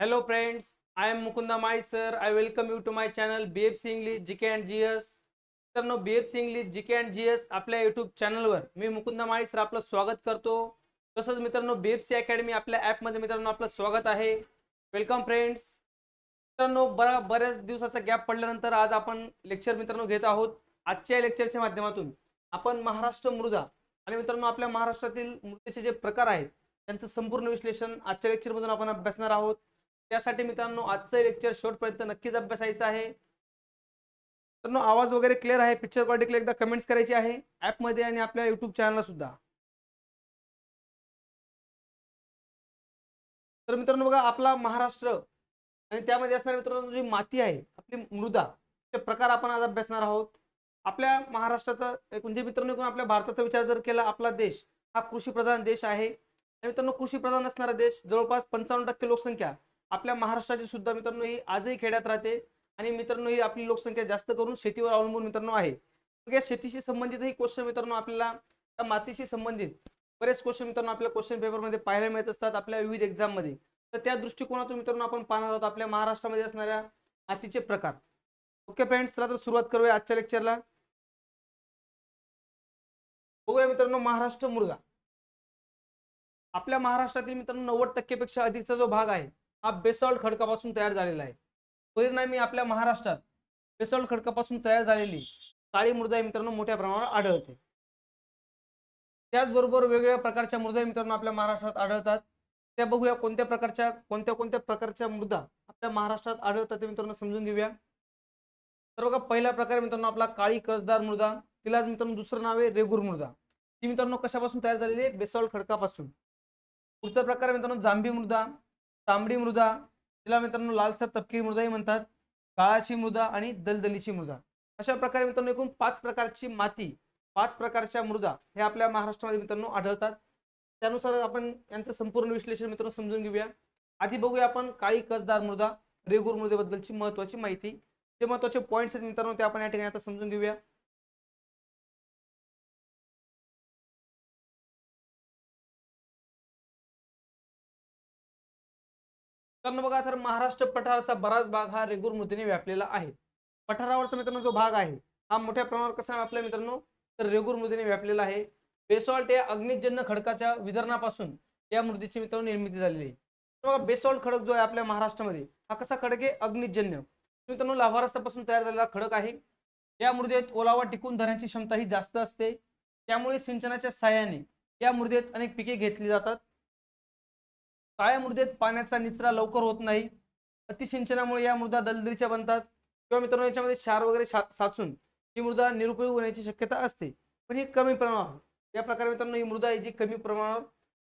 Hello friends I am Mukunda Mali sir I welcome you to my channel B F C English G K and G S तर no B F C मित्रांनो G K and G S आपल्या YouTube चॅनलवर मी Mukunda Mali sir आपलं स्वागत करतो. तसंच मित्रांनो BFC अकॅडमी आपल्या ॲपमध्ये मित्रांनो आपलं स्वागत आहे. वेलकम फ्रेंड्स मित्रांनो बरा बऱ्याच दिवसाचा गॅप पडल्यानंतर आज आपण लेक्चर मित्रांनो घेत आहोत. आजच्या लेक्चरच्या माध्यमातून आपण महाराष्ट्र मृदा आणि मित्रांनो आपल्या महाराष्ट्रातील मृदेचे जे प्रकार आहेत त्यांचं संपूर्ण विश्लेषण आजच्या लेक्चरमधून आपण अभ्यासणार आहोत. त्यासाठी मित्रांनो आजचं लेक्चर शेवटपर्यंत नक्कीच अभ्यासायचं आहे. तर आवाज वगैरे क्लिअर आहे? पिक्चर क्वालिटी क्लिअर एकदा कमेंट्स करायची आहे? ॲपमध्ये आणि आपल्या युट्यूब चॅनलला सुद्धा. तर मित्रांनो बघा आपला महाराष्ट्र आणि त्यामध्ये असणारी मित्रांनो जी माती आहे आपली मृदा ते प्रकार आपण आज अभ्यासणार आहोत. आपल्या महाराष्ट्राचा म्हणजे मित्रांनो एकूण आपल्या भारताचा विचार जर केला आपला देश हा कृषीप्रधान देश आहे. आणि मित्रांनो कृषीप्रधान असणारा देश जवळपास पंचावन्न टक्के लोकसंख्या आपल्या महाराष्ट्राची सुद्धा मित्रांनो ही आजही खेड्यात राहते. आणि मित्रांनो ही आपली लोकसंख्या जास्त करून शेतीवर अवलंबून मित्रांनो आहे. मग या शेतीशी संबंधित ही क्वेश्चन मित्रांनो आपल्याला त्या मातीशी संबंधित बरेच क्वेश्चन मित्रांनो आपल्या क्वेश्चन पेपरमध्ये पाहायला मिळत असतात आपल्या विविध एक्झाममध्ये तर त्या दृष्टिकोनातून मित्रांनो आपण पाहणार आहोत आपल्या महाराष्ट्रामध्ये असणाऱ्या मातीचे प्रकार. ओके फ्रेंड्स चला तर सुरुवात करूया आजच्या लेक्चरला बघूया मित्रांनो महाराष्ट्र मृदा आपल्या महाराष्ट्रातील मित्रांनो नव्वद टक्केपेक्षा अधिकचा जो भाग आहे हा बेसॉल्ट खडकापासून तयार झालेला आहे. परिणामी आपल्या महाराष्ट्रात बेसॉल्ट खडकापासून तयार झालेली काळी मृदा मित्रांनो मोठ्या प्रमाणावर आढळते. त्याचबरोबर वेगवेगळ्या प्रकारच्या मृदा मित्रांनो आपल्या महाराष्ट्रात आढळतात. त्या बघूया कोणत्या प्रकारच्या कोणत्या कोणत्या प्रकारच्या मृदा आपल्या महाराष्ट्रात आढळतात ते मित्रांनो समजून घेऊया. तर बघा पहिला प्रकार मित्रांनो आपला काळी कर्जदार मृदा तिलाच मित्रांनो दुसरं नाव आहे रेगूर मृदा. ती मित्रांनो कशापासून तयार झालेली आहे? बेसॉल्ट खडकापासून. पुढचा प्रकार मित्रांनो जांभी मृदा तांबडी मृदा तिला मित्रांनो लालसर तपकिरी मृदाही म्हणतात. काळाची मृदा आणि दलदलीची मृदा. अशा प्रकारे मित्रांनो एकूण पाच प्रकारची माती पाच प्रकारच्या मृदा हे आपल्या महाराष्ट्रामध्ये मित्रांनो आढळतात. त्यानुसार आपण यांचं संपूर्ण विश्लेषण मित्रांनो समजून घेऊया. आधी बघूया आपण काळी कसदार मृदा रेगूर मृदेबद्दलची महत्वाची माहिती. जे महत्त्वाचे पॉईंट्स आहेत मित्रांनो ते आपण या ठिकाणी आता समजून घेऊया. कारण बघा तर महाराष्ट्र पठाराचा बराच भाग हा रेगूर मृदेने व्यापलेला आहे. पठारावरचा मित्रांनो जो भाग आहे हा मोठ्या प्रमाणावर कसा व्यापला मित्रांनो? तर रेगूर मृदेने व्यापलेला आहे. बेसॉल्ट या अग्निजन्य खडकाच्या विदर्णापासून या मृदेची मित्रांनो निर्मिती झालेली आहे. बघा बेसॉल्ट खडक जो आहे आपल्या महाराष्ट्रामध्ये हा कसा खडक आहे? अग्निजन्य. मित्रांनो लाभारसापासून तयार झालेला खडक आहे. या मृदेत ओलावा टिकून धरण्याची क्षमता ही जास्त असते. त्यामुळे सिंचनाच्या साहाय्याने या मृदेत अनेक पिके घेतली जातात. काळ्या मृदेत पाण्याचा निचरा लवकर होत नाही. अतिसिंचनामुळे या मृदा दलदलीच्या बनतात. किंवा मित्रांनो याच्यामध्ये क्षार वगैरे साचून ही मृदा निरुपयोग होण्याची शक्यता असते. पण ही कमी प्रमाणावर या प्रकारे मित्रांनो ही मृदा ही जी कमी प्रमाणावर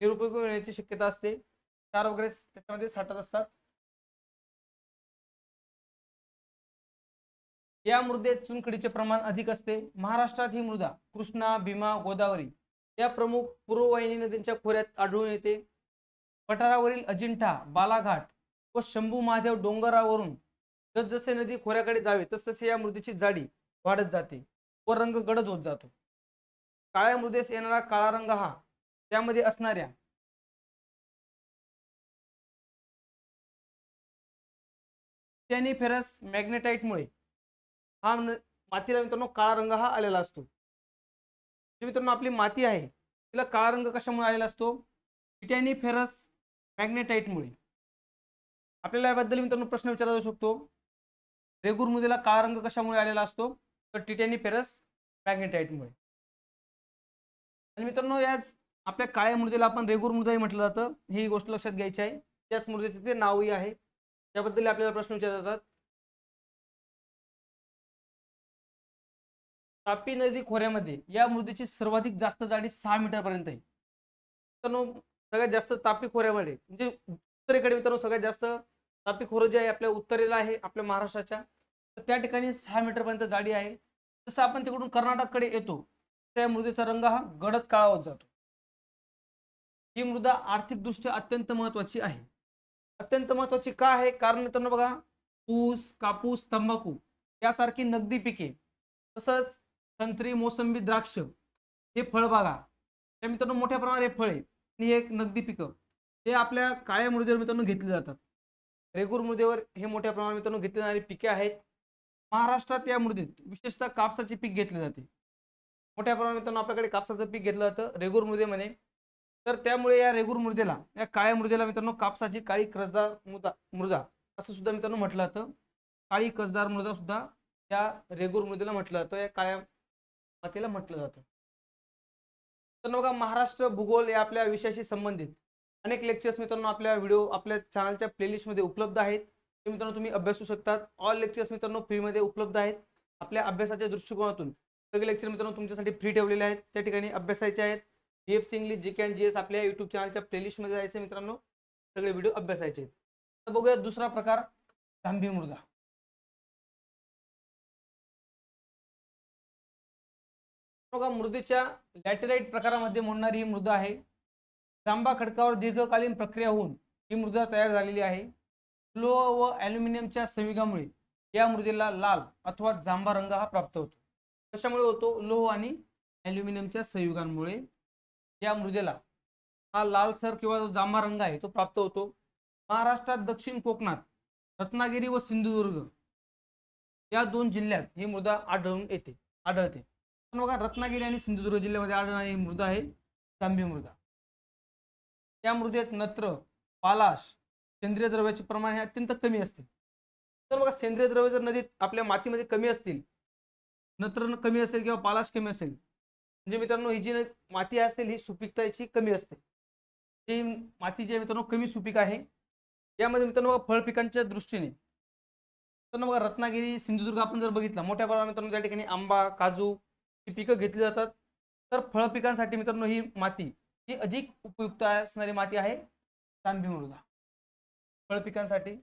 निरुपयोग होण्याची शक्यता असते. क्षार वगैरे त्याच्यामध्ये साठत असतात. या मृदेत चुनखडीचे प्रमाण अधिक असते. महाराष्ट्रात ही मृदा कृष्णा भीमा गोदावरी या प्रमुख पूर्ववाहिनी नद्यांच्या खोऱ्यात आढळून येते. पठारावरील अजिंठा बालाघाट व शंभू महादेव डोंगरावरून जसजसे नदी खोऱ्याकडे जावे तसतसे या मृदेची जाडी वाढत जाते व रंग गडद होत जातो. काळ्या मृदेस येणारा काळा रंग हा त्यामध्ये असणाऱ्या फेरस मॅग्नेटाईटमुळे हा मातीला मित्रांनो काळा रंग हा आलेला असतो. जे मित्रांनो आपली माती आहे तिला काळा रंग कशामुळे आलेला असतो? टिटॅनी फेरस मॅग्नेटाईटमुळे. आपल्याला याबद्दल मित्रांनो प्रश्न विचारला जाऊ शकतो. रेगूर मृदेला काळा रंग कशामुळे आलेला असतो? तर टिटॅनी फेरस मॅग्नेटाईटमुळे. आणि मित्रांनो याच आपल्या काळ्या मृदेला आपण रेगूर मृदाही म्हटलं जातं. ही गोष्ट लक्षात घ्यायची आहे. त्याच मृदेचे ते नावही आहे. त्याबद्दल आपल्याला प्रश्न विचारले जातात. तापी नदी खोऱ्यामध्ये या मृदेची सर्वाधिक जास्त जाडी सहा मीटर पर्यंत आहे. मित्रांनो सगळ्यात जास्त तापी खोऱ्यामध्ये म्हणजे उत्तरेकडे मित्रांनो सगळ्यात जास्त तापी खोरं जे आहे आपल्या उत्तरेला आहे आपल्या महाराष्ट्राच्या तर त्या ठिकाणी सहा मीटर पर्यंत जाडी आहे. जसं आपण तिकडून कर्नाटककडे येतो त्या मृदेचा रंग हा गडद काळा होत जातो. ही मृदा आर्थिकदृष्ट्या अत्यंत महत्वाची आहे. अत्यंत महत्वाची का आहे? कारण मित्रांनो बघा ऊस कापूस तंबाखू यासारखी नगदी पिके तसंच संत्री मोसंबी द्राक्ष हे फळबागा त्या मित्रांनो मोठ्या प्रमाणात हे फळे आणि एक नगदी पिकं. हे आपल्या काळ्या मृदेवर मित्रांनो घेतली जातात. रेगूर मृदेवर हे मोठ्या प्रमाणात मित्रांनो घेतली जाणारी पिके आहेत. महाराष्ट्रात या मृदेत विशेषतः कापसाचे पीक घेतले जाते. मोठ्या प्रमाणात मित्रांनो आपल्याकडे कापसाचं पीक घेतलं जातं रेगूर मृदेमध्ये तर त्यामुळे या रेगूर मृदेला या काळ्या मृदेला मित्रांनो कापसाची काळी कसदार मृदा मृदा असं सुद्धा मित्रांनो म्हटलं जातं. काळी कसदार मृदा सुद्धा या रेगूर मृदेला म्हटलं जातं या काळ्या मातीला म्हटलं जातं. तर बघा महाराष्ट्र भूगोल या आपल्या विषयाशी संबंधित. अनेक लेक्चर्स मित्रांनो आपल्या व्हिडिओ आपल्या चॅनलच्या प्लेलिस्टमध्ये उपलब्ध आहेत. ते मित्रांनो तुम्ही अभ्यासू शकतात. ऑल लेक्चर्स मित्रांनो फ्रीमध्ये उपलब्ध आहेत. आपल्या अभ्यासाच्या दृष्टिकोनातून. सगळे लेक्चर मित्रांनो तुमच्यासाठी फ्री ठेवलेले आहेत. त्या ठिकाणी अभ्यासायचे आहेत. B F C English G K and G S आपल्या युट्यूब चॅनलच्या प्लेलिस्टमध्ये जायचे मित्रांनो. सगळे व्हिडिओ अभ्यासायचे आहेत. तर बघूया दुसरा प्रकार जांभी मृदा. बघा मृदेच्या लॅटेराईट प्रकारामध्ये मोडणारी ही मृदा आहे. जांबा खडकावर दीर्घकालीन प्रक्रिया होऊन ही मृदा तयार झालेली आहे. लोह व ॲल्युमिनियमच्या संयुगामुळे या मृदेला लाल अथवा जांभा रंग हा प्राप्त होतो. कशामुळे होतो? लोह आणि ॲल्युमिनियमच्या संयोगांमुळे. या मृदेला हा लालसर किंवा जो जांभा रंग आहे तो प्राप्त होतो. महाराष्ट्रात दक्षिण कोकणात रत्नागिरी व सिंधुदुर्ग या दोन जिल्ह्यात ही मृदा आढळून येते आढळते. बघा रत्नागिरी आणि सिंधुदुर्ग जिल्ह्यामध्ये आढळणारी ही मृदा आहे जांभी मृदा. या मृदेत नत्र पालाश सेंद्रिय द्रव्याचे प्रमाण हे अत्यंत कमी असते. तर बघा सेंद्रिय द्रव्य जर नदीत आपल्या मातीमध्ये कमी असतील नत्र कमी असेल किंवा पालाश कमी असेल म्हणजे मित्रांनो ही जी माती असेल ही सुपीकताची कमी असते. ही माती जी आहे मित्रांनो कमी सुपीक आहे. यामध्ये मित्रांनो बघा फळ पिकांच्या दृष्टीने. तर बघा रत्नागिरी सिंधुदुर्ग आपण जर बघितला मोठ्या प्रमाणात मित्रांनो त्या ठिकाणी आंबा काजू ही पिकं घेतली जातात तर फळ पिकांसाठी मित्रांनो ही माती ही अधिक उपयुक्त असणारी माती आहे तांबी मृदा. फळ पिकांसाठी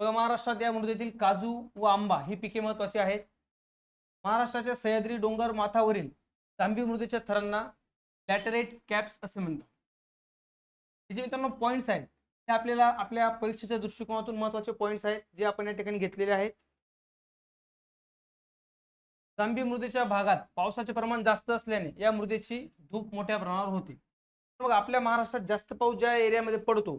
बघा महाराष्ट्रात या मृदेतील काजू व आंबा ही पिके महत्वाची आहेत. महाराष्ट्राच्या सह्याद्री डोंगर माथावरील तांबी मृदेच्या थरांना लॅटरेट कॅप्स असे म्हणतात. हे जे मित्रांनो पॉईंट्स आहेत ते आपल्याला आपल्या परीक्षेच्या दृष्टिकोनातून महत्त्वाचे पॉईंट्स आहेत जे आपण या ठिकाणी घेतलेले आहेत. जांभी मृदेच्या भागात पावसाचे प्रमाण जास्त असल्याने या मृदेची धूप मोठ्या प्रमाणावर होते. बघा आपल्या महाराष्ट्रात जास्त पाऊस ज्या एरियामध्ये पडतो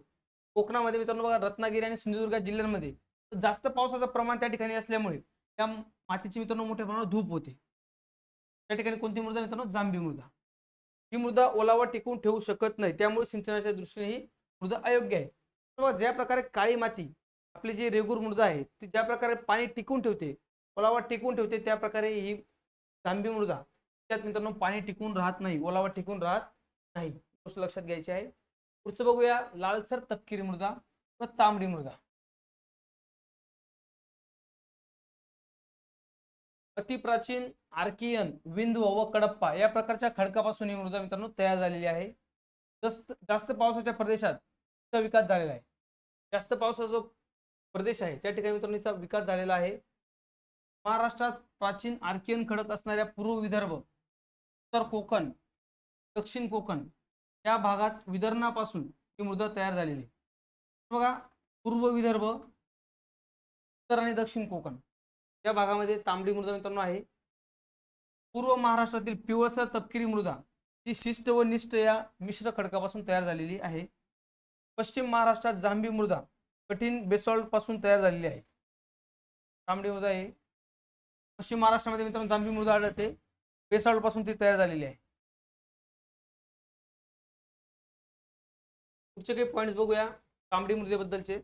कोकणामध्ये मित्रांनो बघा रत्नागिरी आणि सिंधुदुर्ग जिल्ह्यांमध्ये जास्त पावसाचं प्रमाण त्या ठिकाणी असल्यामुळे त्या मातीची मित्रांनो मोठ्या प्रमाणावर धूप होते. त्या ठिकाणी कोणती मृदा मित्रांनो? जांभी मृदा. ही मृदा ओलावा टिकवून ठेवू शकत नाही. त्यामुळे सिंचनाच्या दृष्टीने ही मृदा अयोग्य आहे. ज्या प्रकारे काळी माती आपली जी रेगूर मृदा आहे ती ज्या प्रकारे पाणी टिकून ठेवते ओलावा टिकून ठेवते त्या प्रकारे ही तांबी मृदा त्यात मित्रांनो पाणी टिकून राहत नाही ओलावा टिकून राहत नाही. गोष्ट लक्षात घ्यायची आहे. पुढचं बघूया लालसर तपकिरी मृदा व तांबडी मृदा. अतिप्राचीन आर्कियन विंधू व कडप्पा या प्रकारच्या खडकापासून ही मृदा मित्रांनो तयार झालेली आहे. जास्त जास्त पावसाच्या प्रदेशात तिचा विकास झालेला आहे. जास्त पावसाचा जो प्रदेश आहे त्या ठिकाणी मित्रांनो विकास झालेला आहे. महाराष्ट्रात प्राचीन आर्कियन खडक असणाऱ्या पूर्व विदर्भ उत्तर कोकण दक्षिण कोकण या भागात विदर्णापासून ही मृदा तयार झालेली बघा पूर्व विदर्भ उत्तर आणि दक्षिण कोकण या भागामध्ये तांबडी मृदा मित्रांनो आहे. पूर्व महाराष्ट्रातील पिवळसर तपकिरी मृदा ही शिष्ट व निष्ठ या मिश्र खडकापासून तयार झालेली आहे. पश्चिम महाराष्ट्रात जांभी मृदा कठीण बेसॉल्टपासून तयार झालेली आहे. तांबडी मृदा आहे पश्चिम महाराष्ट्रामध्ये मित्रांनो जांभी मृदा आढळते. बेसॉल्टपासून ती तयार झालेली आहे. पुढचे काही पॉईंट्स बघूया तांबडी मृदेबद्दलचे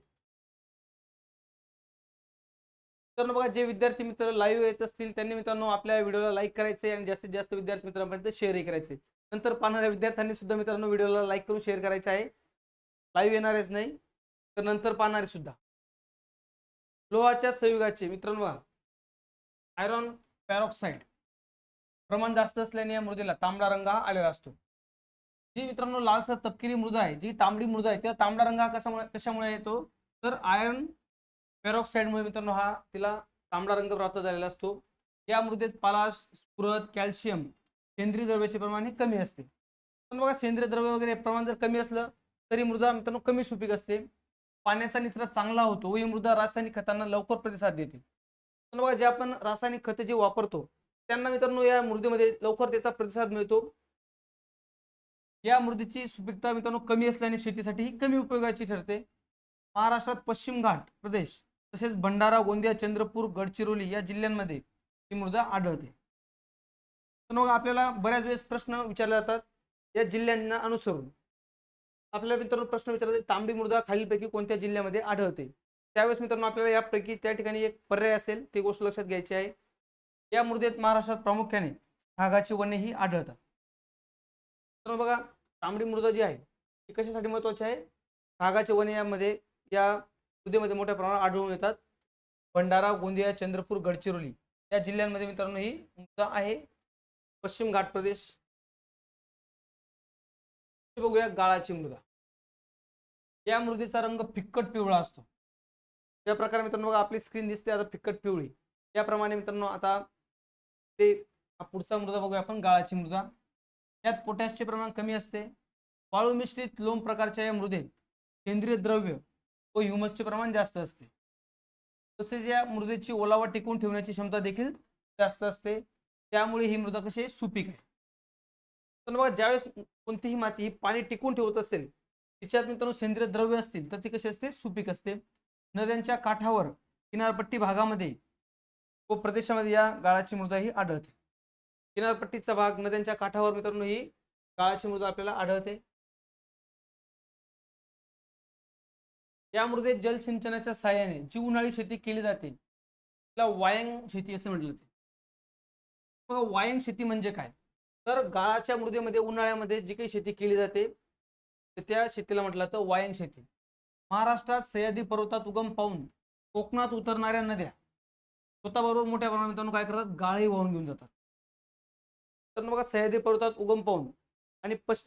मित्रांनो बघा जे विद्यार्थी मित्र लाईव्ह येत असतील त्यांनी मित्रांनो आपल्या व्हिडिओला लाईक करायचे आणि जास्तीत जास्त विद्यार्थी मित्रांपर्यंत शेअरही करायचे नंतर पाहणाऱ्या विद्यार्थ्यांनी सुद्धा मित्रांनो व्हिडिओला लाईक करून शेअर करायचं आहे. लाईव्ह येणारेच नाही तर नंतर पाहणारे सुद्धा. लोहाच्या संयुगाचे मित्रांनो बघा. आयरॉन पॅरॉक्साईड प्रमाण जास्त असल्याने या मृदेला तांबडा रंग हा आलेला असतो. जी मित्रांनो लालसर तपकिरी मृदा आहे जी तांबडी मृदा आहे तिला तांबडा रंग हा कशामुळे कशामुळे येतो? तर आयर्न पेरॉक्साईडमुळे मित्रांनो हा तिला तांबडा रंग प्राप्त झालेला असतो. या मृदेत पालाश स्फुरत कॅल्शियम सेंद्रिय द्रव्याचे प्रमाण हे कमी असते. पण बघा सेंद्रिय द्रव्य वगैरे प्रमाण जर कमी असलं तरी मृदा मित्रांनो कमी सुपीक असते. पाण्याचा निचरा चांगला होतो व ही मृदा रासायनिक खतांना लवकर प्रतिसाद देते. बघा जे आपण रासायनिक खते जे वापरतो त्यांना मित्रांनो या मृदेमध्ये लवकर त्याचा प्रतिसाद मिळतो. या मृदेची सुपीकता मित्रांनो कमी असल्याने शेतीसाठी ही कमी उपयोगाची ठरते. महाराष्ट्रात पश्चिम घाट प्रदेश तसेच भंडारा गोंदिया चंद्रपूर गडचिरोली या जिल्ह्यांमध्ये ही मृदा आढळते. तर मग आपल्याला बऱ्याच वेळेस प्रश्न विचारले जातात या जिल्ह्यांना अनुसरून. आपल्याला मित्रांनो प्रश्न विचारला तांबडी मृदा खालीलपैकी कोणत्या जिल्ह्यामध्ये आढळते? त्यावेळेस मित्रांनो आपल्याला यापैकी त्या ठिकाणी एक पर्याय असेल ती गोष्ट लक्षात घ्यायची आहे. या मृदेत महाराष्ट्रात प्रामुख्याने सागाची वने ही आढळतात. तर बघा तांबडी मृदा जी आहे ती कशासाठी महत्वाची आहे? सागाचे वने यामध्ये या मृदेमध्ये मोठ्या प्रमाणात आढळून येतात. भंडारा गोंदिया चंद्रपूर गडचिरोली या जिल्ह्यांमध्ये मित्रांनो ही मृदा आहे. पश्चिम घाट प्रदेश. बघूया गाळाची मृदा या मृदेचा रंग फिक्कट पिवळा असतो. त्या प्रकारे मित्रांनो बघा आपली स्क्रीन दिसते आता फिकट पिवळी. त्याप्रमाणे मित्रांनो आता ते पुढचा मृदा बघूया आपण गाळाची मृदा. यात पोटॅशचे प्रमाण कमी असते. वाळू मिश्रित लोम प्रकारच्या या मृदेत सेंद्रिय द्रव्य व ह्युमसचे प्रमाण जास्त असते. तसेच या मृदेची ओलावा टिकवून ठेवण्याची क्षमता देखील जास्त असते. त्यामुळे ही मृदा कशी सुपीक आहे. तर बघा ज्यावेळेस कोणतीही माती ही पाणी टिकून ठेवत असेल तिच्यात मित्रांनो सेंद्रिय द्रव्य असतील तर ती कशी असते? सुपीक असते. नद्यांच्या काठावर किनारपट्टी भागामध्ये व प्रदेशामध्ये या गाळाची मृदा ही आढळते. किनारपट्टीचा भाग नद्यांच्या काठावर मित्रांनो ही गाळाची मृदा आपल्याला आढळते. या मृदेत जलसिंचनाच्या साहाय्याने जी उन्हाळी शेती केली जाते तिला वायंग शेती असे म्हटलं जाते. मग वायंग शेती म्हणजे काय? तर गाळाच्या मृदेमध्ये उन्हाळ्यामध्ये जी काही शेती केली जाते तर त्या शेतीला म्हटलं तर वायंग शेती. महाराष्ट्रात सह्याद्री पर्वतात उगम पाहून कोकणात उतरणाऱ्या नद्या स्वतःबरोबर मोठ्या प्रमाणात मित्रांनो काय करतात? गाळी वाहून घेऊन जातात. तर बघा सह्याद्री पर्वतात उगम पाहून आणि पश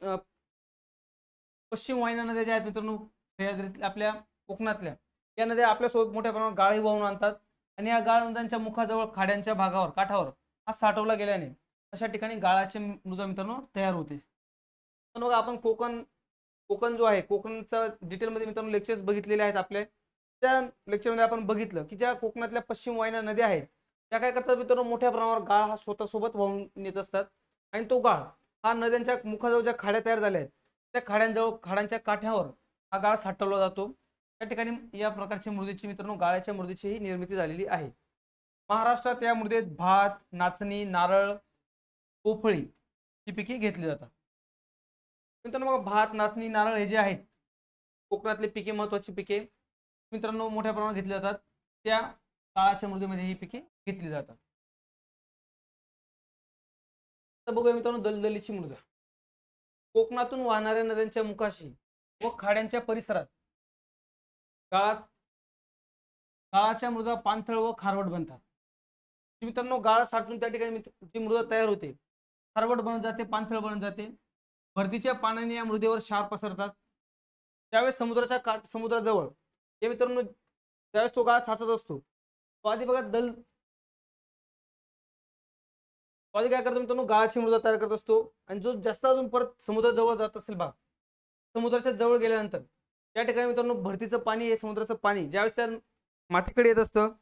पश्चिम वाहिन्या नद्या ज्या आहेत मित्रांनो सह्याद्री आपल्या कोकणातल्या या नद्या आपल्यासोबत मोठ्या प्रमाणात गाळी वाहून आणतात आणि या गाळ नद्यांच्या मुखाजवळ खाड्यांच्या भागावर काठावर हा साठवला गेल्याने अशा ठिकाणी गाळाचे मृदा मित्रांनो तयार होते. पण बघा आपण कोकण कोकण जो आहे कोकणचा डिटेलमध्ये मित्रांनो लेक्चर्स बघितलेले आहेत आपले. त्या लेक्चरमध्ये आपण बघितलं की ज्या कोकणातल्या पश्चिम वाहिन्या नद्या आहेत त्या काय करतात मित्रांनो? मोठ्या प्रमाणावर गाळ हा स्वतःसोबत वाहून नेत असतात. आणि तो गाळ हा नद्यांच्या मुखाजवळ ज्या खाड्या तयार झाल्या आहेत त्या खाड्यांजवळ खाड्यांच्या काठ्यावर हा गाळ साठवला जातो. त्या ठिकाणी या प्रकारच्या मृदेची मित्रांनो गाळ्याच्या मृदेची ही निर्मिती झालेली आहे. महाराष्ट्रात या मृदेत भात नाचणी नारळ पोफळी ही पिके घेतली जातात. मित्रांनो बघा भात नाचणी नारळ हे जे आहेत कोकणातले पिके महत्वाची पिके मित्रांनो मोठ्या प्रमाणात घेतली जातात. त्या काळाच्या मृदेमध्ये ही पिके घेतली जातात. तर बघूया मित्रांनो दलदलीची मृदा. कोकणातून वाहणाऱ्या नद्यांच्या मुखाशी व खाड्यांच्या परिसरात गाळात गाळाच्या मृदा पाणथळ व खारवट बनतात. मित्रांनो गाळ साचून त्या ठिकाणी जी मृदा तयार होते खारवट बनत जाते पाणथळ बनत जाते. भरतीच्या पाण्याने या मृदेवर क्षार पसरतात. त्यावेळेस समुद्राच्या काठ समुद्राजवळ हे मित्रांनो त्यावेळेस तो गाळ साचत असतो. तो आधी बघा दल तो आधी काय करतो मित्रांनो गाळाची मृदा तयार करत असतो आणि जो जास्त अजून परत समुद्राजवळ जात असेल भाग समुद्राच्या जवळ गेल्यानंतर त्या ठिकाणी मित्रांनो भरतीचं पाणी हे समुद्राचं पाणी ज्यावेळेस त्या मातीकडे येत असतं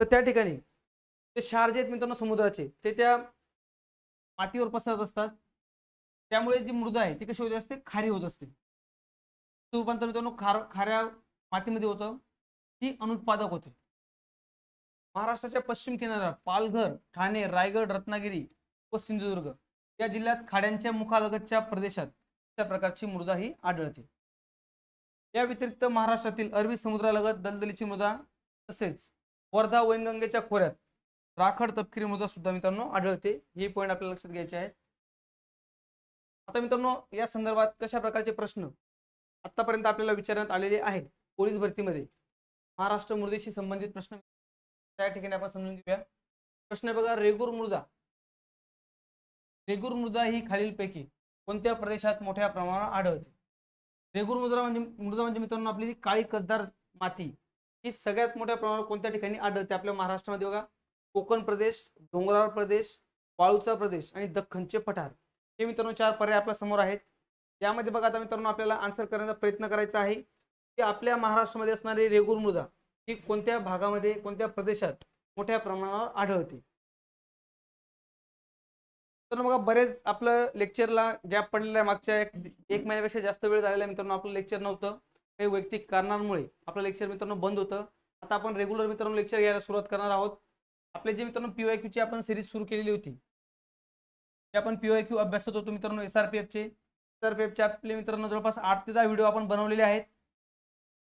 तर त्या ठिकाणी ते क्षार जे आहेत मित्रांनो समुद्राचे ते त्या मातीवर पसरत असतात. त्यामुळे जी मृदा आहे ती कशी होत असते? खारी होत असते. ते रूपांतर मित्रांनो खार खाऱ्या मातीमध्ये होतं ती अनुत्पादक होते. महाराष्ट्राच्या पश्चिम किनाऱ्यावर पालघर ठाणे रायगड रत्नागिरी व सिंधुदुर्ग या जिल्ह्यात खाड्यांच्या मुखालगतच्या प्रदेशात त्या प्रकारची मृदा ही आढळते. या व्यतिरिक्त महाराष्ट्रातील अरबी समुद्रालगत दलदलीची मृदा तसेच वर्धा वैनगंगेच्या खोऱ्यात राखड तपकिरी मृदा सुद्धा मित्रांनो आढळते. ही पॉईंट आपल्याला लक्षात घ्यायचे आहेत. आता मित्रांनो या संदर्भात कशा प्रकारचे प्रश्न आतापर्यंत आपल्याला विचारण्यात आलेले आहेत पोलीस भरतीमध्ये? महाराष्ट्र मृदेशी संबंधित प्रश्न त्या ठिकाणी आपण समजून घेऊया. प्रश्न बघा रेगूर मृदा रेगूर मृदा ही खालीलपैकी कोणत्या प्रदेशात मोठ्या प्रमाणात आढळते? रेगूर मृदा म्हणजे मृदा म्हणजे मित्रांनो आपली जी काळी कसदार माती ही सगळ्यात मोठ्या प्रमाणावर कोणत्या ठिकाणी आढळते? आपल्या महाराष्ट्रामध्ये बघा कोकण प्रदेश डोंगराळ प्रदेश वाळूचा प्रदेश आणि दख्खनचे पठार. हे मित्रांनो चार पर्याय आपल्यासमोर आहेत. यामध्ये बघा आता मित्रांनो आपल्याला आन्सर करण्याचा प्रयत्न करायचा आहे. की आपल्या महाराष्ट्रामध्ये असणारी रेगूर मृदा ही कोणत्या भागामध्ये कोणत्या प्रदेशात मोठ्या प्रमाणावर आढळते? तर बघा बरेच आपलं लेक्चरला गॅप पडलेला आहे. मागच्या एक एक महिन्यापेक्षा जास्त वेळ झालेला आहे मित्रांनो आपलं लेक्चर नव्हतं. काही वैयक्तिक कारणांमुळे आपलं लेक्चर मित्रांनो बंद होतं. आता आपण रेग्युलर मित्रांनो लेक्चर घ्यायला सुरुवात करणार आहोत. आपले जे मित्रांनो पी वाय क्यूची आपण सिरीज सुरू केलेली होती आपण पी क्यू अभ्यास होतो मित्रांनो एस आर पी एफचे एस आर पी एफचे आपले मित्रांनो जवळपास आठ ते दहा व्हिडिओ आपण बनवलेले आहेत.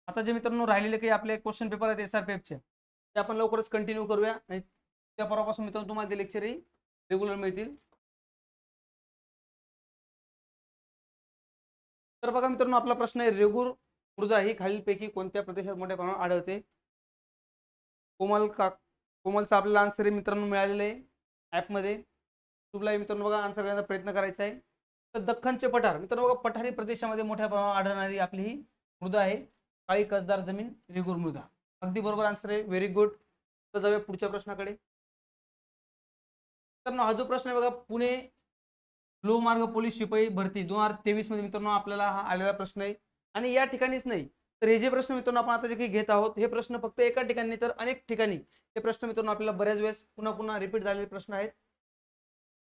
आता जे मित्रांनो राहिलेले काही आपले क्वेश्चन पेपर आहेत एस आर पी एफचे ते आपण लवकरच कंटिन्यू करूया आणि त्या परवापासून मित्रांनो तुम्हाला ते लेक्चरही रेग्युलर मिळतील. तर बघा मित्रांनो आपला प्रश्न आहे रेगुर मृदा ही खालीलपैकी कोणत्या प्रदेशात मोठ्या प्रमाणात आढळते? कोमल का कोमलचा आपल्याला आन्सर आहे मित्रांनो मिळालेलं आहे. ॲपमध्ये तुला मित्रांनो बघा आन्सर करण्याचा प्रयत्न करायचा आहे. तर दख्खनचे पठार. मित्रांनो बघा पठारी प्रदेशामध्ये मोठ्या प्रमाणात आढळणारी आपली ही मृदा आहे. काळी कसदार जमीन रेगूर मृदा. अगदी बरोबर आन्सर आहे. व्हेरी गुड तर जाऊया पुढच्या प्रश्नाकडे. मित्रांनो हा जो प्रश्न आहे बघा पुणे लोहमार्ग पोलीस शिपाई भरती. दोन हजार तेवीसमध्ये मित्रांनो आपल्याला हा आलेला प्रश्न आहे. आणि या ठिकाणीच नाही. तर हे जे प्रश्न मित्रांनो आपण आता जे काही घेत आहोत हे प्रश्न फक्त एका ठिकाणी तर अनेक ठिकाणी. हे प्रश्न मित्रांनो आपल्याला बऱ्याच वेळेस पुन्हा पुन्हा रिपीट झालेले प्रश्न आहेत.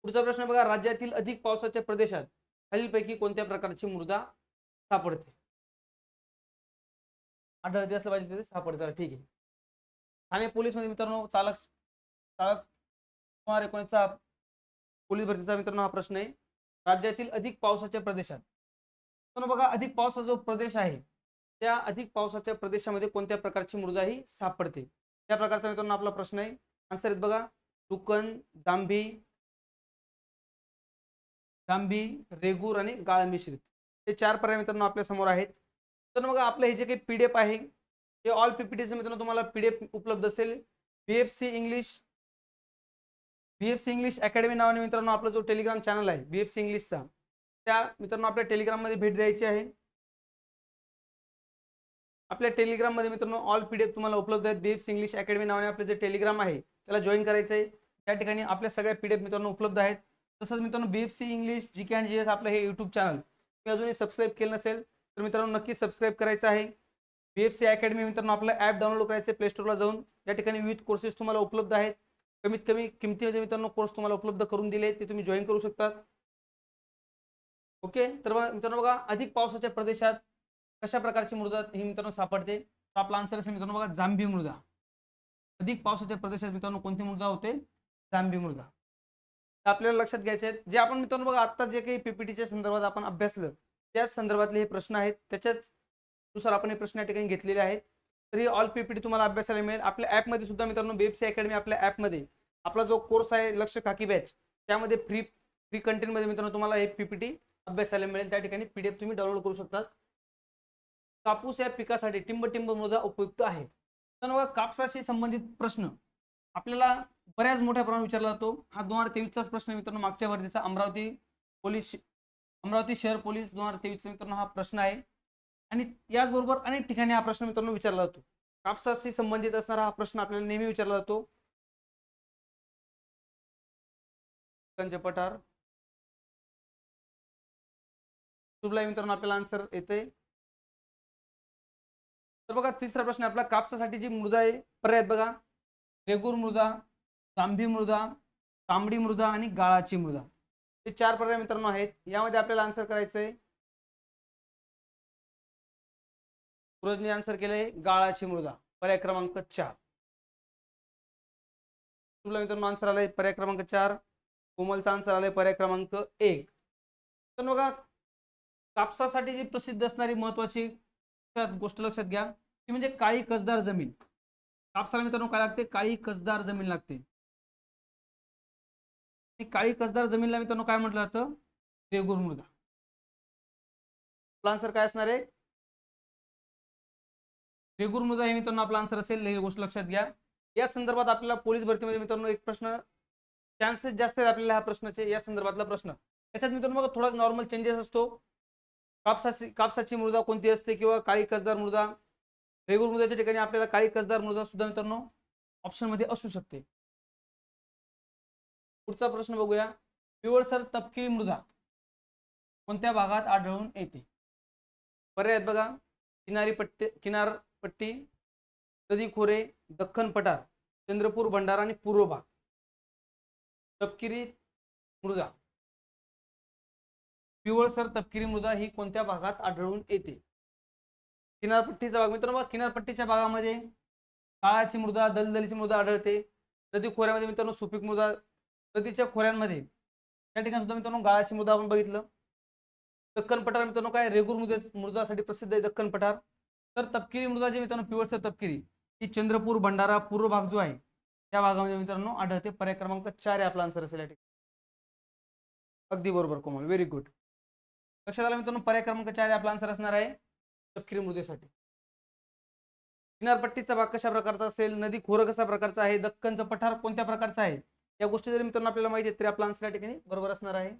पुढचा प्रश्न बघा राज्यातील अधिक पावसाच्या प्रदेशात खालीलपैकी कोणत्या प्रकारची मृदा सापडते? आढळते असलं पाहिजे तिथे सापडते. ठीक आहे. ठाणे पोलीसमध्ये मित्रांनो चालक चालक सुमार एकोणीसचा पोलीस भरतीचा मित्रांनो हा प्रश्न आहे. राज्यातील अधिक पावसाच्या प्रदेशात. तर बघा अधिक पावसाचा जो प्रदेश आहे त्या अधिक पावसाच्या प्रदेशामध्ये कोणत्या प्रकारची मृदा ही सापडते? त्या प्रकारचा मित्रांनो आपला प्रश्न आहे. आन्सर आहेत बघा टुकन जांभी जांभी रेगूर आणि गाळ मिश्रित. हे चार पर्याय मित्रांनो आपल्यासमोर आहेत. तर मग आपलं हे जे काही पीडीएफ आहे ते ऑल पीपीटीचं मित्रांनो तुम्हाला पीडीएफ उपलब्ध असेल. B F C English B F C English academy नावाने मित्रांनो आपला जो टेलिग्राम चॅनल आहे बी एफ सी इंग्लिशचा त्या मित्रांनो आपल्या टेलिग्राममध्ये भेट द्यायची आहे. आपल्या टेलिग्राममध्ये मित्रांनो ऑल पी डी एफ तुम्हाला उपलब्ध आहेत. B F C English academy नावाने आपलं जे टेलिग्राम आहे त्याला जॉईन करायचं आहे त्या ठिकाणी आपल्या सगळ्या पी डी एफ मित्रांनो उपलब्ध आहेत. तसंच मित्रांनो B F C English G K and G S आपलं हे यूट्यूब चॅनल तुम्ही अजूनही सबस्क्राईब केलं नसेल तर मित्रांनो नक्की सबस्क्राईब करायचं आहे. बी एफ सी अकॅडमी मित्रांनो आपलं ॲप डाउनलोड करायचं आहे प्ले स्टोरला जाऊन. या ठिकाणी विविध कोर्सेस तुम्हाला उपलब्ध आहेत. कमीत कमी किमतीमध्ये मित्रांनो कोर्स तुम्हाला उपलब्ध करून दिले ते तुम्ही जॉईन करू शकतात. ओके तर मित्रांनो बघा अधिक पावसाच्या प्रदेशात कशा प्रकारची मृदा ही मित्रांनो सापडते? तर आपला आन्सर असेल मित्रांनो बघा जांभी मृदा. अधिक पावसाच्या प्रदेशात मित्रांनो कोणती मृदा होते? जांभी मृदा. आपल्याला लक्षात घ्यायचे आहेत. जे आपण मित्रांनो बघा आता जे काही पीपीटीच्या संदर्भात आपण अभ्यासलं त्याच संदर्भातले हे प्रश्न आहेत. त्याच्याच नुसार आपण हे प्रश्न या ठिकाणी घेतलेले आहेत. तर ही ऑल पीपीटी तुम्हाला अभ्यासाला मिळेल. आपल्या ॲपमध्ये सुद्धा मित्रांनो बेबसी अकॅडमी आपल्या ॲपमध्ये आपला जो कोर्स आहे लक्ष काकी बॅच त्यामध्ये फ्री फ्री कंटेंटमध्ये मित्रांनो तुम्हाला हे पीपीटी अभ्यासाला मिळेल. त्या ठिकाणी पीडीएफ तुम्ही डाउनलोड करू शकतात. कापूस या पिकासाठी टिंब टिंब मृदा उपयुक्त आहे. तर बघा कापसाशी संबंधित प्रश्न. आपल्याला बऱ्याच मोठ्या प्रमाणात विचारला जातो. हा दोन हजार तेवीसचाच प्रश्न मित्रांनो. मागच्या वर्षीचा अमरावती पोलीस अमरावती शहर पोलीस दोन हजार तेवीसचा मित्रांनो हा प्रश्न आहे. आणि याचबरोबर अनेक ठिकाणी हा प्रश्न मित्रांनो विचारला जातो. कापसाशी संबंधित असणारा हा प्रश्न आपल्याला नेहमी विचारला जातो. पिकांचे पठार. तुला मित्रांनो आपल्याला आन्सर येते तर बघा तिसरा प्रश्न आपला. कापसासाठी जी मृदा आहे पर्याय बघा. रेगूर मृदा तांबी मृदा तांबडी मृदा आणि गाळाची मृदा. हे चार प्रकार मित्रांनो आहेत. यामध्ये आपल्याला आन्सर करायचं आहे सूरजने आन्सर केलंय गाळाची मृदा. पर्याय क्रमांक चार. तुला मित्रांनो आन्सर आलाय पर्याय क्रमांक चार. कोमलचा आन्सर आलाय पर्याय क्रमांक एक. तर बघा कापसासाठी जी प्रसिद्ध असणारी महत्वाची गोष्ट लक्षात घ्या. ती म्हणजे काळी कसदार जमीन. कापसाला मित्रांनो काय लागते? काळी कसदार जमीन लागते. काळी कसदार जमीनला मित्रांनो काय म्हटलं जातं? रेगूर मृदा. आन्सर काय असणार आहे? रेगूर मृदा हे मित्रांनो आपला आन्सर असेल. ही गोष्ट लक्षात घ्या. या संदर्भात आपल्याला पोलीस भरतीमध्ये मित्रांनो एक प्रश्न चान्सेस जास्त आहेत आपल्याला ह्या प्रश्नाचे या संदर्भातला प्रश्न. त्याच्यात मित्रांनो बघा थोडा नॉर्मल चेंजेस असतो. कापसाची कापसाची मृदा कोणती असते किंवा काळी कसदार मृदा? रेगुलर मृदाच्या ठिकाणी आपल्याला काळी कसदार मृदा सुद्धा मित्रांनो ऑप्शनमध्ये असू शकते. पुढचा प्रश्न बघूया. पिवळसर तपकिरी मृदा कोणत्या भागात आढळून येते? पर्याय आहेत बघा. किनारी पट्टी किनारपट्टी नदी खोरे दख्खन पठार चंद्रपूर भंडारा आणि पूर्व भाग. तपकिरी मृदा. पिवळसर तपकिरी मृदा ही कोणत्या भागात आढळून येते? किनारपट्टीचा भाग. मित्रांनो बघा, किनारपट्टीच्या भागामध्ये काळाची मृदा दलदलीची मृदा आढळते. नदी खोऱ्यामध्ये मित्रांनो सुपीक मृदा. नदीच्या खोऱ्यांमध्ये त्या ठिकाणी सुद्धा मित्रांनो गाळाची मृदा आपण बघितलं. दक्कन पठार मित्रांनो काय? रेगूर मृदे मृदासाठी प्रसिद्ध आहे दक्कन पठार. तर तपकिरी मृदा जी मित्रांनो पिवळसर तपकिरी ही चंद्रपूर भंडारा पूर्व भाग जो आहे त्या भागामध्ये मित्रांनो आढळते. पर्याय क्रमांक चार आहे आपला आन्सर असेल या ठिकाणी. अगदी बरोबर कोमल व्हेरी गुड लक्षात आलं मित्रांनो पर्याय क्रमांक चार आहे आपला आन्सर असणार आहे. तपकिरी मृदेसाठी. किनारपट्टीचा भाग कशा प्रकारचा असेल नदी खोरं कशा प्रकारचा आहे दक्कनचं पठार कोणत्या प्रकारचं आहे या गोष्टी जरी मित्रांनो आपल्याला माहिती आहेत तरी आपला आन्सर या ठिकाणी बरोबर असणार आहे.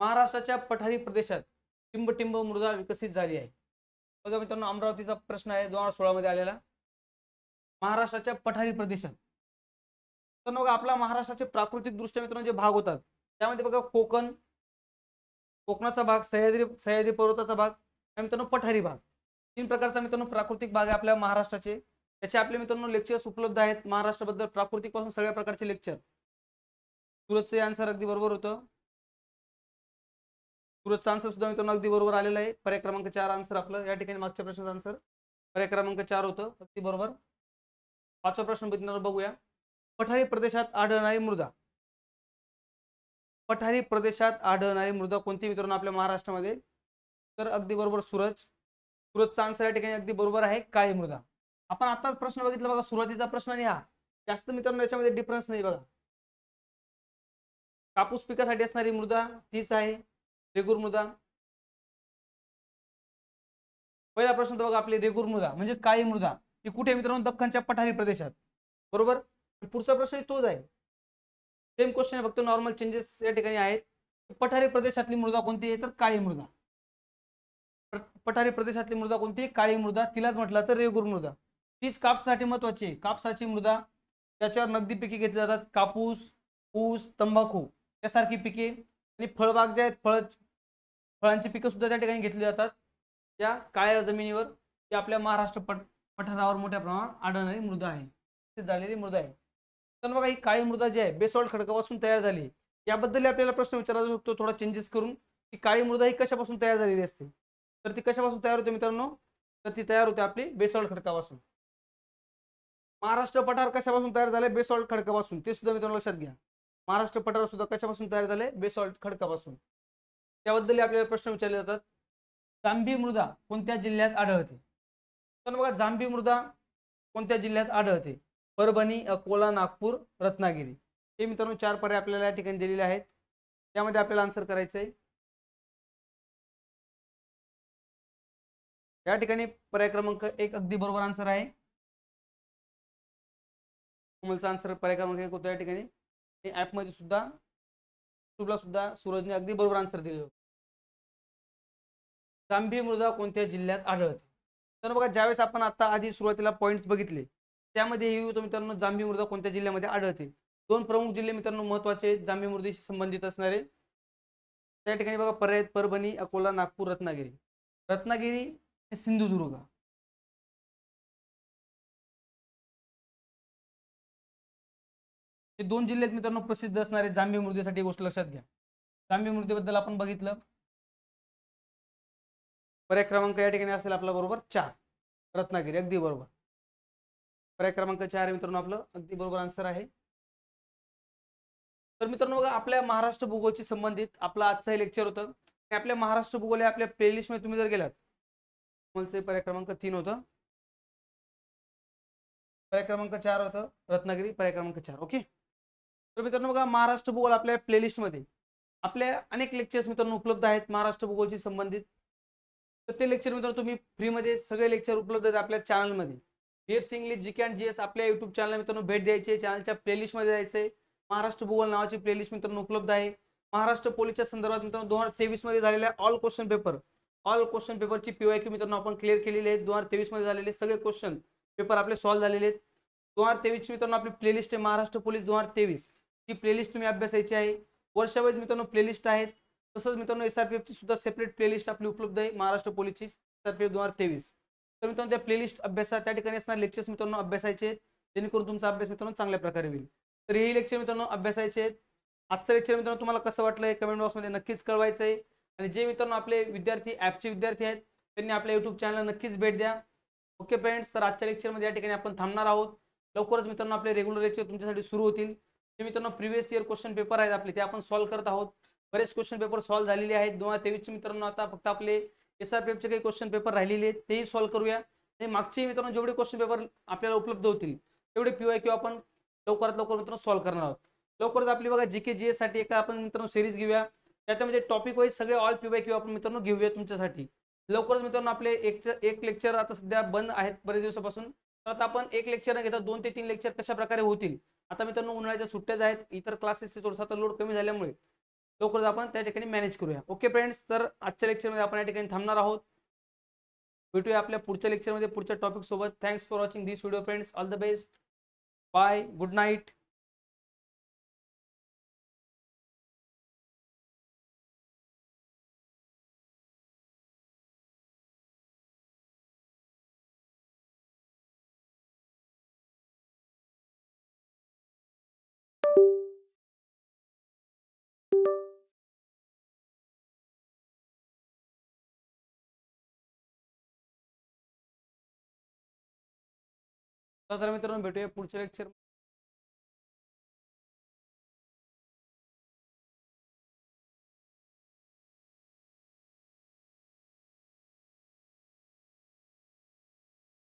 महाराष्ट्राच्या पठारी प्रदेशात टिंबटिंब मृदा विकसित झाली आहे. बघा मित्रांनो अमरावतीचा प्रश्न आहे दोन हजार सोळा मध्ये आलेला. महाराष्ट्राच्या पठारी प्रदेशात. तर मग आपला महाराष्ट्राचे प्राकृतिक दृष्ट्या मित्रांनो जे भाग होतात त्यामध्ये बघा कोकण कोकणाचा भाग सह्याद्री सह्याद्री पर्वताचा भाग मित्रांनो पठारी भाग. तीन प्रकारचा मित्रांनो प्राकृतिक भाग आहे आपल्या महाराष्ट्राचे. त्याचे आपले मित्रांनो लेक्चर्स उपलब्ध आहेत. महाराष्ट्राबद्दल प्राकृतिकपासून सगळ्या प्रकारचे लेक्चर सुरतचे आन्सर अगदी बरोबर होतं. सुरतचा आन्सर सुद्धा मित्रांनो अगदी बरोबर आलेला आहे. पर्याय क्रमांक चार आन्सर आपलं. या ठिकाणी मागच्या प्रश्नाचा आन्सर पर्याय क्रमांक चार होतं. अगदी बरोबर. पाचवा प्रश्न मित्रांनो बघूया. पठारी प्रदेशात आढळणारी मृदा. पठारी प्रदेशात आढळणारी मृदा कोणती मित्रांनो आपल्या महाराष्ट्रामध्ये? तर अगदी बरोबर सूरज. सुरतचा आन्सर या ठिकाणी अगदी बरोबर आहे. काळी मृदा. आपण आताच प्रश्न बघितला बघा सुरुवातीचा प्रश्न आणि हा. जास्त मित्रांनो याच्यामध्ये डिफरन्स नाही बघा. कापूस पिकासाठी असणारी मृदा तीच आहे. रेगूर मृदा. पहिला प्रश्न तर बघा आपली रेगूर मृदा म्हणजे काळी मृदा ही कुठे मित्रांनो? दख्खनच्या पठारी प्रदेशात. बरोबर? पुढचा प्रश्न तोच आहे. सेम क्वेश्चन फक्त नॉर्मल चेंजेस या ठिकाणी आहेत. पठारी प्रदेशातली मृदा कोणती आहे? तर काळी मृदा. पठारी प्रदेशातली मृदा कोणती? काळी मृदा. तिलाच म्हटलं तर रेगूर मृदा. तीच कापसासाठी महत्वाची. कापसाची मृदा त्याच्यावर नगदी पिके घेतली जातात कापूस ऊस तंबाखू. यासारखी पिके. आणि फळबाग जे आहेत फळ फळांची पिकं सुद्धा त्या ठिकाणी घेतली जातात. या काळ्या जमिनीवर ती आपल्या महाराष्ट्र पट पठारावर मोठ्या प्रमाणात आढळणारी मृदा आहे. ती झालेली मृदा आहे. तर बघा ही काळी मृदा जी आहे बेसॉल्ट खडकापासून तयार झाली. याबद्दल आपल्याला प्रश्न विचारायला शकतो. थोडा चेंजेस करून. की काळी मृदा ही कशापासून तयार झालेली असते? तर ती कशापासून तयार होते मित्रांनो? तर ती तयार होते आपली बेसॉल्ट खडकापासून. महाराष्ट्र पठार कशापासून तयार झाले? बेसॉल्ट खडकापासून. ते सुद्धा मित्रांनो लक्षात घ्या. महाराष्ट्र पठार सुद्धा कशापासून तयार झाले? बेसॉल्ट खडकापासून. त्याबद्दल आपल्याला प्रश्न विचारले जातात. जांभी मृदा कोणत्या जिल्ह्यात आढळते? तर बघा जांभी मृदा कोणत्या जिल्ह्यात आढळते? परभणी अकोला नागपूर रत्नागिरी. हे मित्रांनो चार पर्याय आपल्याला या ठिकाणी दिलेले आहेत. त्यामध्ये आपल्याला आन्सर करायचं आहे या ठिकाणी पर्याय क्रमांक एक अगदी बरोबर आन्सर आहे. कोमलचा आन्सर पर्याय क्रमांक एक होतो या ठिकाणी. हे ॲपमध्ये सुद्धा युट्यूबला सुद्धा सूरजने अगदी बरोबर आन्सर दिले होते. जांभी मृदा कोणत्या जिल्ह्यात आढळते? तर बघा ज्यावेळेस आपण आता आधी सुरुवातीला पॉईंट्स बघितले त्यामध्ये हे होतं मित्रांनो जांभी मृदा कोणत्या जिल्ह्यामध्ये आढळते? दोन प्रमुख जिल्हे मित्रांनो महत्त्वाचे जांभी मृदेशी संबंधित असणारे. त्या ठिकाणी बघा पर्याय परभणी अकोला नागपूर रत्नागिरी. रत्नागिरी आणि सिंधुदुर्ग. हे दोन जिल्ह्यात मित्रांनो प्रसिद्ध असणारे जांभी मृदेसाठी गोष्ट लक्षात घ्या. जांभी मृदेबद्दल आपण बघितलं. पर्याय क्रमांक या ठिकाणी असेल आपला बरोबर चार. रत्नागिरी अगदी बरोबर. पर्याय क्रमांक चार मित्रांनो आपलं अगदी बरोबर आन्सर आहे. तर मित्रांनो बघा आपल्या महाराष्ट्र भूगोलशी संबंधित आपलं आजचं हे लेक्चर होतं. आपल्या महाराष्ट्र भूगोल आपल्या प्लेलिस्टमध्ये तुम्ही जर गेलात तुमचं पर्याय क्रमांक तीन होतं? पर्याय क्रमांक चार होतं. रत्नागिरी पर्याय क्रमांक चार ओके तर मित्रांनो बघा महाराष्ट्र भूगोल आपल्या प्लेलिस्टमध्ये आपल्या अनेक लेक्चर्स मित्रांनो उपलब्ध आहेत महाराष्ट्र भूगोलशी संबंधित. तर ते लेक्चर मित्रांनो तुम्ही फ्रीमध्ये सगळे लेक्चर उपलब्ध आहेत आपल्या चॅनलमध्ये BF English G and G S आपल्या युट्यूब चॅनल मित्रांनो भेट द्यायची चॅनलच्या प्लेलिस्टमध्ये जायचं महाराष्ट्र भूगोल नावाची प्लेलिस्ट मित्रांनो उपलब्ध आहे. महाराष्ट्र पोलीसच्या संदर्भात मित्रांनो दोन हजार तेवीसमध्ये झालेल्या all question paper all question पेपरची पीवाय क्यू मित्रांनो आपण क्लिअर केलेले आहेत. दोन हजार तेवीसमध्ये झालेले सगळे क्वेश्चन पेपर आपले सॉल्व्ह झालेले आहेत. दोन हजार तेवीसची मित्रांनो आपली प्लेलिस्ट आहे महाराष्ट्र पोलीस दोन हजार तेवीस. ही प्लेलिस्ट तुम्ही अभ्यासायची आहे. वर्षावाईज मित्रांनो प्लेलिस्ट आहेत. तसंच मित्रांनो एस आर पी एफची सुद्धा सेपरेट प्लेलिस्ट आपली उपलब्ध आहे महाराष्ट्र पोलीसची एस आर पी एफ दोन हजार तेवीस. तर मित्रांनो त्या प्लेलिस्ट अभ्यासा त्या ठिकाणी असणार लेक्चर्स मित्रांनो अभ्यासायचे आहेत. जेणेकरून तुमचा अभ्यास मित्रांनो चांगल्या प्रकारे होईल. तर हे लेक्चर मित्रांनो अभ्यासायचे आहेत. आजचं लेक्चर मित्रांनो तुम्हाला कसं वाटलं आहे कमेंट बॉक्समध्ये नक्कीच कळवायचं आहे आणि जे मित्रांनो आपले विद्यार्थी ॲपचे विद्यार्थी आहेत त्यांनी आपल्या युट्यूब चॅनलला नक्कीच भेट द्या. ओके फ्रेंड्स तर आजच्या लेक्चरमध्ये या ठिकाणी आपण थांबणार आहोत. लवकरच मित्रांनो आपले रेग्युलर लेक्चर तुमच्यासाठी सुरू होतील. जे मित्रांनो प्रिव्हियस इयर क्वेश्चन पेपर आहेत आपले ते आपण सॉल्व्ह करत आहोत. बरेच क्वेश्चन पेपर सॉल्व्ह झालेले आहेत. दोन हजार तेवीसचे मित्रांनो आता फक्त आपले एस आर पी एफचे काही क्वेश्चन पेपर राहिलेले आहेत तेही सॉल्व्ह करूया. आणि मागचे मित्रांनो जेवढे क्वेश्चन पेपर आपल्याला उपलब्ध होतील तेवढे पी वाय किंवा आपण लवकरात लवकर मित्रांनो सॉल्व्ह करणार आहोत. लवकरच आपली बघा जी के जी एससाठी एका आपण मित्रांनो सिरीज घेऊया. त्याच्यामध्ये टॉपिक वाईज सगळे ऑल पी वाय किंवा आपण मित्रांनो घेऊया तुमच्यासाठी. लवकरच मित्रांनो आपले एक एक लेक्चर आता सध्या बंद आहेत बरेच दिवसापासून. तर आता आपण एक लेक्चर न घेता दोन ते तीन लेक्चर कशा प्रकारे होतील? आता मित्रांनो उन्हाळ्याच्या सुट्ट्याच आहेत इतर क्लासेसचे थोडंसं आता लोड कमी झाल्यामुळे लवकरच आपण त्या ठिकाणी मॅनेज करूया. ओके फ्रेंड्स तर आजच्या लेक्चरमध्ये आपण या ठिकाणी थांबणार आहोत. भेटूया आपल्या पुढच्या लेक्चरमध्ये पुढच्या टॉपिक सोबत. Thanks for watching this video friends all the best bye good night तर मित्रांनो भेटूया पुढच्या लेक्चर